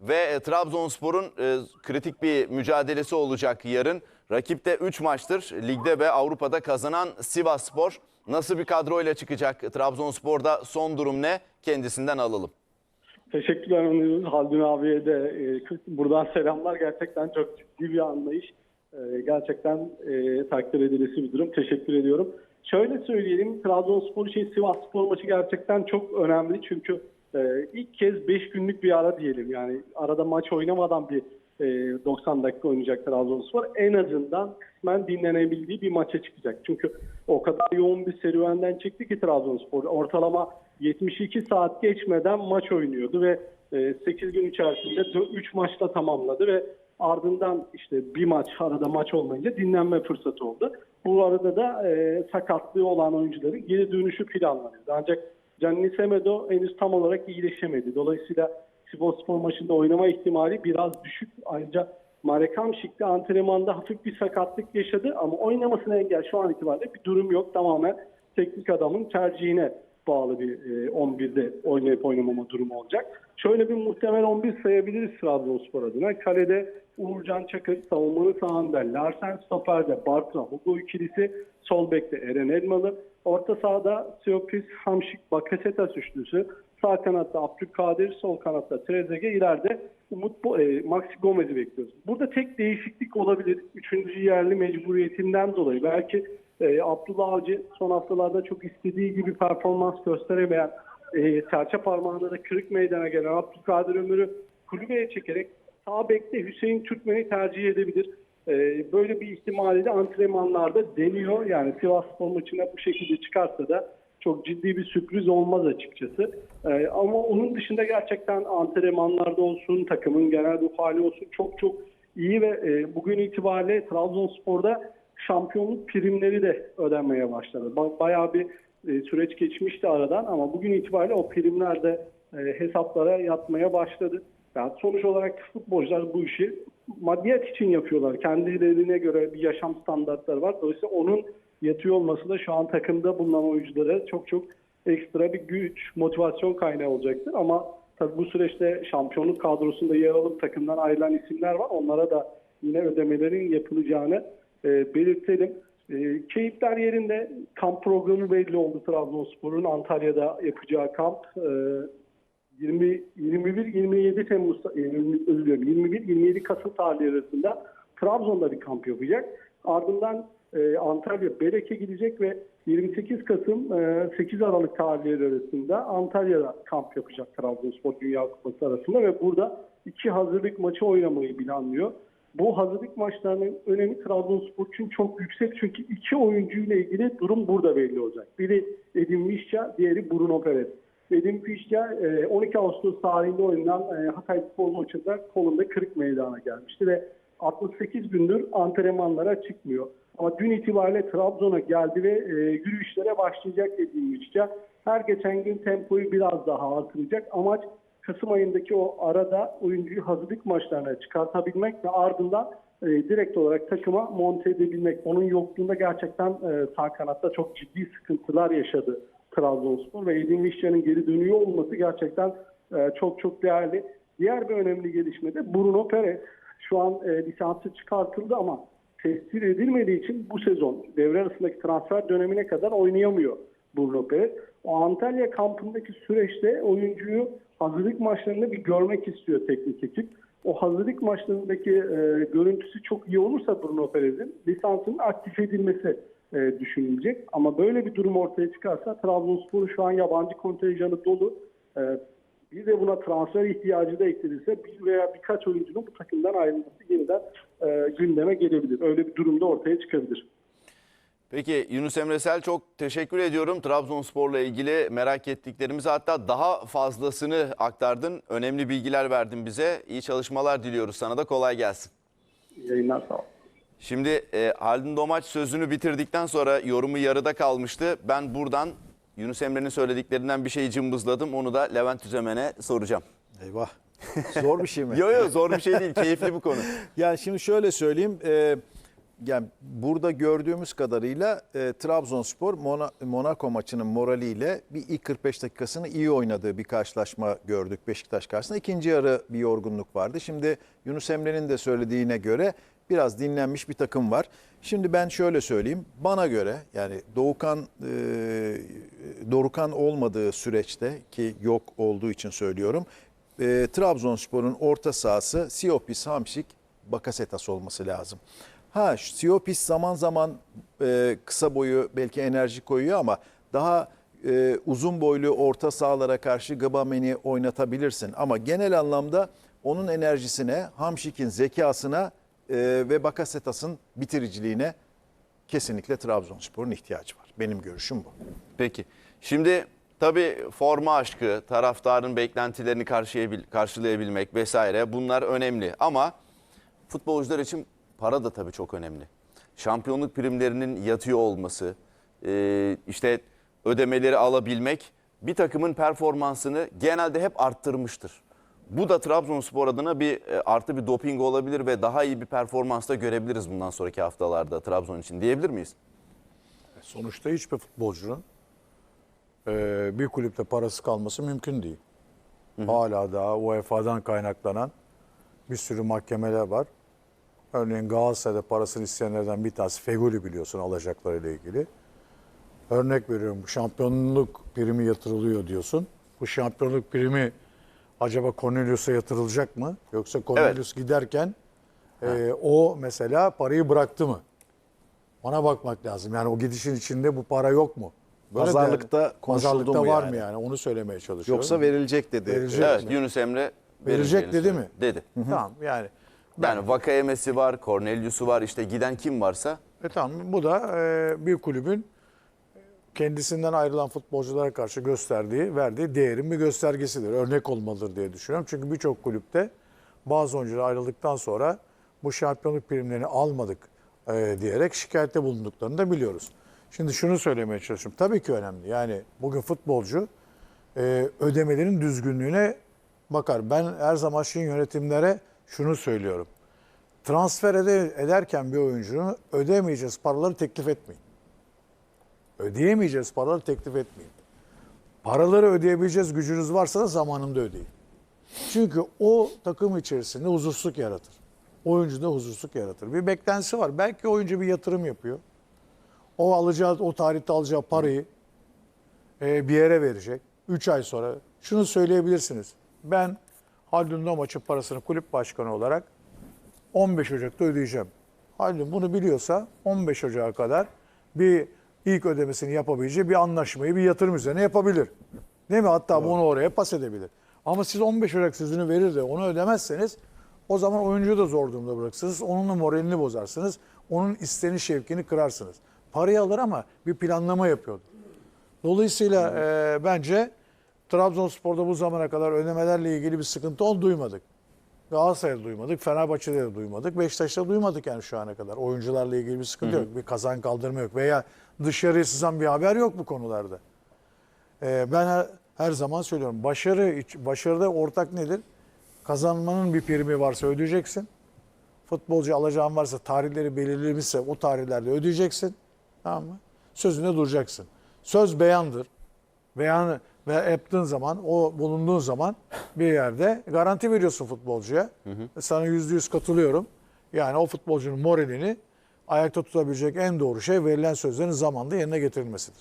ve e, Trabzonspor'un e, kritik bir mücadelesi olacak yarın. Rakip de 3 maçtır ligde ve Avrupa'da kazanan Sivasspor. Nasıl bir kadroyla çıkacak Trabzonspor'da son durum ne? Kendisinden alalım. Teşekkürler. Haldun abiye de e, buradan selamlar. Gerçekten çok ciddi bir anlayış. Gerçekten takdir edilesi bir durum. Teşekkür ediyorum. Şöyle söyleyelim. Trabzonspor için Sivas Spor maçı gerçekten çok önemli. Çünkü e, ilk kez 5 günlük bir ara diyelim. Yani arada maç oynamadan bir e, 90 dakika oynayacak Trabzonspor. En azından kısmen dinlenebildiği bir maça çıkacak. Çünkü o kadar yoğun bir serüvenden çıktı ki Trabzonspor. Ortalama 72 saat geçmeden maç oynuyordu ve 8 gün içerisinde 3 maçla tamamladı ve ardından işte bir maç arada maç olmayınca dinlenme fırsatı oldu. Bu arada da e, sakatlığı olan oyuncuların geri dönüşü planlanıyordu. Ancak Gianni Semedo henüz tam olarak iyileşemedi. Dolayısıyla Sivasspor maçında oynama ihtimali biraz düşük. Ayrıca Marek Hamšík de antrenmanda hafif bir sakatlık yaşadı ama oynamasına engel şu an itibariyle bir durum yok. Tamamen teknik adamın tercihine bağlı bir e, 11'de oynayıp oynamama durumu olacak. Şöyle bir muhtemel 11 sayabiliriz Trabzonspor adına. Kalede Uğurcan Çakır, savunmanın sağında Larsen, stoperde Bartra, Hugo ikilisi, sol bekte Eren Elmalı, orta sahada Siopis, Hamşik, Bakasetas üçlüsü, sağ kanatta Abdülkadir, sol kanatta Trezeguet, ileride Umut Bo- e, Maxi Gomez'i bekliyoruz. Burada tek değişiklik olabilir. Üçüncü yerli mecburiyetinden dolayı. Belki e, Abdullah Avcı son haftalarda çok istediği gibi performans gösteremeyen e, serçe parmağında da kırık meydana gelen Abdülkadir Ömür'ü kulübeye çekerek sağ bekte Hüseyin Türkmen'i tercih edebilir. E, böyle bir ihtimali de antrenmanlarda deniyor. Yani Sivas Spor maçına bu şekilde çıkarsa da çok ciddi bir sürpriz olmaz açıkçası. E, ama onun dışında gerçekten antrenmanlarda olsun, takımın genel ruh hali olsun çok çok iyi ve e, bugün itibariyle Trabzonspor'da şampiyonluk primleri de ödenmeye başladı. Ba- Bayağı bir e, süreç geçmişti aradan ama bugün itibariyle o primler de e, hesaplara yatmaya başladı. Yani sonuç olarak futbolcular bu işi maddiyat için yapıyorlar. Kendilerine göre bir yaşam standartları var. Dolayısıyla onun yatıyor olması da şu an takımda bulunan oyunculara çok çok ekstra bir güç, motivasyon kaynağı olacaktır. Ama tabii bu süreçte şampiyonluk kadrosunda yer alıp takımdan ayrılan isimler var. Onlara da yine ödemelerin yapılacağını e, belirtelim. E, keyifler yerinde kamp programı belli oldu Trabzonspor'un Antalya'da yapacağı kamp. E, 20 21 27 Temmuz e, özür dilerim 21 27 Kasım tarihleri arasında Trabzon'da bir kamp yapacak. Ardından e, Antalya Berek'e gidecek ve 28 Kasım e, 8 Aralık tarihleri arasında Antalya'da kamp yapacak Trabzonspor Dünya Kupası arasında ve burada iki hazırlık maçı oynamayı planlıyor. Bu hazırlık maçlarının önemi Trabzonspor için çok yüksek çünkü iki oyuncuyla ilgili durum burada belli olacak. Biri Edin Mişça, diğeri Bruno Perez. Edin Mişça e, 12 Ağustos tarihinde oynanan e, Hatay Spor maçında kolunda kırık meydana gelmişti ve 68 gündür antrenmanlara çıkmıyor. Ama dün itibariyle Trabzon'a geldi ve e, yürüyüşlere başlayacak Edin Mişça. Her geçen gün tempoyu biraz daha artıracak. Amaç Kasım ayındaki o arada oyuncuyu hazırlık maçlarına çıkartabilmek ve ardından e, direkt olarak takıma monte edebilmek. Onun yokluğunda gerçekten e, sağ kanatta çok ciddi sıkıntılar yaşadı Trabzonspor ve Edin Vişça'nın geri dönüyor olması gerçekten e, çok çok değerli. Diğer bir önemli gelişme de Bruno Perez. Şu an e, lisansı çıkartıldı ama tescil edilmediği için bu sezon devre arasındaki transfer dönemine kadar oynayamıyor Bruno Perez. O Antalya kampındaki süreçte oyuncuyu hazırlık maçlarında bir görmek istiyor teknik ekip. O hazırlık maçlarındaki e, görüntüsü çok iyi olursa Bruno Perez'in lisansının aktif edilmesi e, düşünülecek. Ama böyle bir durum ortaya çıkarsa Trabzonspor'un şu an yabancı kontenjanı dolu. E, bir de buna transfer ihtiyacı da eklenirse bir veya birkaç oyuncunun bu takımdan ayrılması yeniden e, gündeme gelebilir. Öyle bir durumda ortaya çıkabilir. Peki Yunus Emre Sel çok teşekkür ediyorum. Trabzonspor'la ilgili merak ettiklerimizi hatta daha fazlasını aktardın. Önemli bilgiler verdin bize. İyi çalışmalar diliyoruz sana da kolay gelsin. Yayınlar sağ olun. Şimdi e, Haldun Domaç sözünü bitirdikten sonra yorumu yarıda kalmıştı. Ben buradan Yunus Emre'nin söylediklerinden bir şeyi cımbızladım. Onu da Levent Üzemen'e soracağım. Eyvah. Zor bir şey mi? Yo yo zor bir şey değil. Keyifli bir konu. Yani şimdi şöyle söyleyeyim. e, yani burada gördüğümüz kadarıyla e, Trabzonspor Mona- Monaco maçının moraliyle bir ilk 45 dakikasını iyi oynadığı bir karşılaşma gördük Beşiktaş karşısında. İkinci yarı bir yorgunluk vardı. Şimdi Yunus Emre'nin de söylediğine göre biraz dinlenmiş bir takım var. Şimdi ben şöyle söyleyeyim. Bana göre yani Doğukan e, Dorukan olmadığı süreçte ki yok olduğu için söylüyorum. E, Trabzonspor'un orta sahası Siopis, Hamşik, Bakasetas olması lazım. Ha Siopis zaman zaman e, kısa boyu belki enerji koyuyor ama daha e, uzun boylu orta sahalara karşı Gabamen'i oynatabilirsin. Ama genel anlamda onun enerjisine, Hamşik'in zekasına e, ve Bakasetas'ın bitiriciliğine kesinlikle Trabzonspor'un ihtiyacı var. Benim görüşüm bu. Peki. Şimdi tabii forma aşkı, taraftarın beklentilerini karşılayabil- karşılayabilmek vesaire bunlar önemli. Ama futbolcular için para da tabii çok önemli. Şampiyonluk primlerinin yatıyor olması, e, işte ödemeleri alabilmek bir takımın performansını genelde hep arttırmıştır. Bu da Trabzonspor adına bir e, artı bir doping olabilir ve daha iyi bir performans da görebiliriz bundan sonraki haftalarda Trabzon için diyebilir miyiz? Sonuçta hiçbir futbolcunun e, bir kulüpte parası kalması mümkün değil. Hala daha UEFA'dan kaynaklanan bir sürü mahkemeler var. Örneğin Galatasaray'da parasını isteyenlerden bir tanesi Feguli biliyorsun alacaklarıyla ilgili. Örnek veriyorum şampiyonluk primi yatırılıyor diyorsun. Bu şampiyonluk primi acaba Cornelius'a yatırılacak mı? Yoksa Cornelius giderken e, o mesela parayı bıraktı mı? Ona bakmak lazım. Yani o gidişin içinde bu para yok mu? Pazarlıkta değerli- konuşuldu Pazarlıkta mu var yani? mı yani? Onu söylemeye çalışıyorum. Yoksa verilecek dedi. Verilecek. Evet Yunus Emre Verecek vereceğini dedi mi? Dedi. Tamam yani. Yani Vakayemesi var, Cornelius'u var işte giden kim varsa E tamam bu da e, bir kulübün kendisinden ayrılan futbolculara karşı gösterdiği, verdiği değerin bir göstergesidir. Örnek olmalıdır diye düşünüyorum. Çünkü birçok kulüpte bazı oyuncular ayrıldıktan sonra bu şampiyonluk primlerini almadık e, diyerek şikayette bulunduklarını da biliyoruz. Şimdi şunu söylemeye çalışıyorum. Tabii ki önemli. Yani bugün futbolcu e, ödemelerin düzgünlüğüne bakar. Ben her zaman şimdi yönetimlere şunu söylüyorum. Transfer ede- ederken bir oyuncunun ödemeyeceğiz paraları teklif etmeyin. Ödeyemeyeceğiz paraları teklif etmeyin. Paraları ödeyebileceğiz gücünüz varsa da zamanında ödeyin. Çünkü o takım içerisinde huzursuzluk yaratır. Oyuncuda huzursuzluk yaratır. Bir beklentisi var. Belki oyuncu bir yatırım yapıyor. O alacağı, o tarihte alacağı parayı e, bir yere verecek. 3 ay sonra şunu söyleyebilirsiniz. Ben Haldun Domaç'ın parasını kulüp başkanı olarak 15 Ocak'ta ödeyeceğim. Haldun bunu biliyorsa 15 Ocak'a kadar bir ilk ödemesini yapabileceği bir anlaşmayı bir yatırım üzerine yapabilir. Değil mi? Hatta bunu oraya pas edebilir. Ama siz 15 Ocak sözünü verir de onu ödemezseniz o zaman oyuncuyu da zor durumda bırakırsınız. Onun da moralini bozarsınız. Onun isteni şevkini kırarsınız. Parayı alır ama bir planlama yapıyordu. Dolayısıyla e, bence Trabzonspor'da bu zamana kadar ödemelerle ilgili bir sıkıntı ol duymadık. Galatasaray'da duymadık, Fenerbahçe'de de duymadık, Beşiktaş'ta duymadık yani şu ana kadar. Oyuncularla ilgili bir sıkıntı yok, bir kazan kaldırma yok veya dışarıya sızan bir haber yok bu konularda. Ee, ben her, her zaman söylüyorum, başarı başarıda ortak nedir? Kazanmanın bir primi varsa ödeyeceksin. Futbolcu alacağın varsa tarihleri belirlemişse o tarihlerde ödeyeceksin. Tamam mı? Sözünde duracaksın. Söz beyandır. Beyanı ve yaptığın zaman, o bulunduğun zaman bir yerde garanti veriyorsun futbolcuya. Sana yüzde yüz katılıyorum. Yani o futbolcunun moralini ayakta tutabilecek en doğru şey verilen sözlerin zamanda yerine getirilmesidir.